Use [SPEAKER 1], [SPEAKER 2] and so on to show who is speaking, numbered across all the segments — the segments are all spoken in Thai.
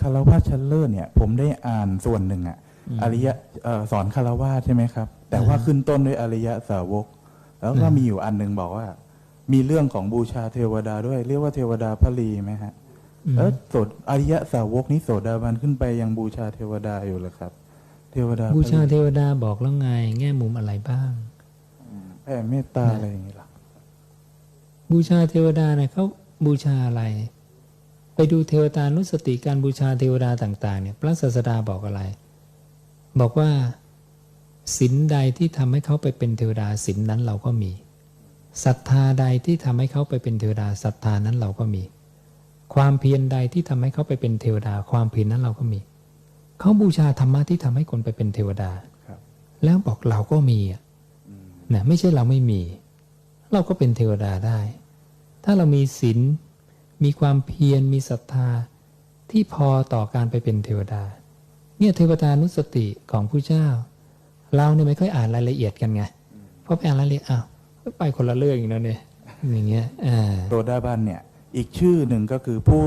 [SPEAKER 1] คารวะชั้นเลิศเนี่ย ผมได้อ่านส่วนหนึ่งอะอริยะเอ่อสอนคารวะใช่ไหมครับ แต่ว่าขึ้นต้นด้วยอริยะสาวก แล้วก็มีอยู่อันหนึ่งบอกว่า มีเรื่องของบูชาเทวดาด้วย เรียกว่าเทวดาพระลีไหมฮะ
[SPEAKER 2] อืม
[SPEAKER 1] แล้วโสดอริยะสาวกนี้โสดาบันขึ้นไปยังบูชาเทวดาอยู่เหรอครับ เทวดา
[SPEAKER 2] บูชา
[SPEAKER 1] พระลี
[SPEAKER 2] เทวดาบอกแล้วไง แง่มุมอะไรบ้าง
[SPEAKER 1] แผ่เมตตาอะไรอย่างนี้ล่ะ
[SPEAKER 2] บูชาเทวดาเนี่ยเขาบูชาอะไร ไปดูเทวตานุสติการบูชาเทวดาต่างๆเนี่ยพระศาสดาบอกอะไร บอกว่าศีลใดที่ทำให้เขาไปเป็นเทวดาศีลนั้นเราก็มีศรัทธาใดที่ทำให้เขาไปเป็นเทวดาศรัทธานั้นเราก็มี ความเพียรใดที่ทำให้เขาไปเป็นเทวดา ความเพียรนั้นเราก็มี เขาบูชาธรรมะที่ทำให้คนไปเป็นเทวดา
[SPEAKER 1] ครับ
[SPEAKER 2] แล้วบอกเราก็มีอะนะไม่ใช่เราไม่มี เราก็เป็นเทวดาได้ ถ้าเรามีศีล มีความเพียรมีศรัทธาที่พอต่อการไปเป็นเทวดา เนี่ยเทวดานุสติของผู้เจ้า เราเนี่ยไม่ค่อยอ่านรายละเอียดกันไงเพราะไปอ่านรายละเอียดอ้าวไปคนละเรื่องอีกแล้วเนี่ยอย่างเงี้ยอ่า
[SPEAKER 1] โสดาบันเนี่ยอีกชื่อหนึ่งก็คือผู้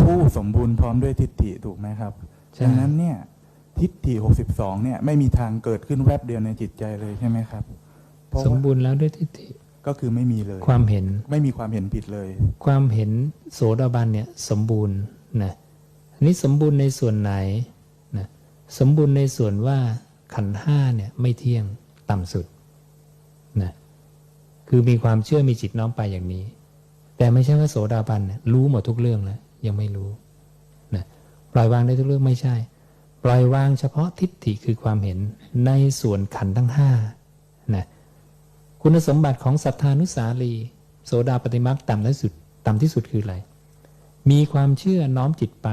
[SPEAKER 1] ผู้สมบูรณ์พร้อมด้วยทิฏฐิถูกไหมครับ
[SPEAKER 2] ใช่
[SPEAKER 1] ดังนั้นเนี่ยทิฏฐิ 62 เนี่ยไม่มีทางเกิดขึ้นแวบเดียวในจิตใจเลยใช่ไหมครับเพราะ
[SPEAKER 2] สม
[SPEAKER 1] ว่า
[SPEAKER 2] บูรณ์แล้วด้วยทิฏฐิ
[SPEAKER 1] ก็คือไม่มีเลย
[SPEAKER 2] ความเห็น
[SPEAKER 1] ไม่มีความเห็นผิดเลย
[SPEAKER 2] ความเห็นโสดาบันเนี่ยสมบูรณ์นะอันนี้สมบูรณ์ในส่วนไหนนะสมบูรณ์ในส่วนว่าขันธ์ห้าเนี่ยไม่เที่ยงต่ำสุดนะคือมีความเชื่อมีจิตน้อมไปอย่างนี้ แต่ไม่ใช่ว่าโสดาบันเนี่ยรู้หมดทุกเรื่องแล้วยังไม่รู้นะปล่อยวางได้ทุกเรื่องไม่ใช่ ปล่อยวางเฉพาะทิฏฐิคือความเห็นในส่วนขันธ์ทั้งห้านะ คุณสมบัติของศรัทธานุสาลี โสดาปฏิมักต่ำที่สุด ต่ำที่สุดคืออะไร มีความเชื่อน้อมจิตไป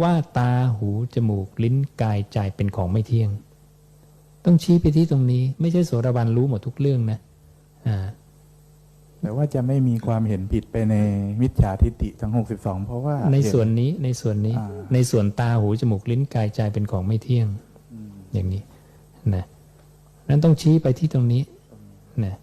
[SPEAKER 2] ว่าตาหูจมูกลิ้นกายใจเป็นของไม่เที่ยง ต้องชี้ไปที่ตรงนี้ไม่ใช่โสดาบันรู้หมดทุกเรื่องนะอ่า
[SPEAKER 1] แต่ว่าจะไม่มีความเห็นผิดไปในมิจฉาทิฏฐิทั้ง 62 เพราะว่า
[SPEAKER 2] ใน
[SPEAKER 1] เห็
[SPEAKER 2] ส่วนนี้ในส่วนนี้
[SPEAKER 1] อ่า
[SPEAKER 2] ในส่วนตาหูจมูกลิ้นกายใจเป็นของไม่เที่ยงอย่างนี้นะนั้นต้องชี้ไปที่ตรงนี้นะ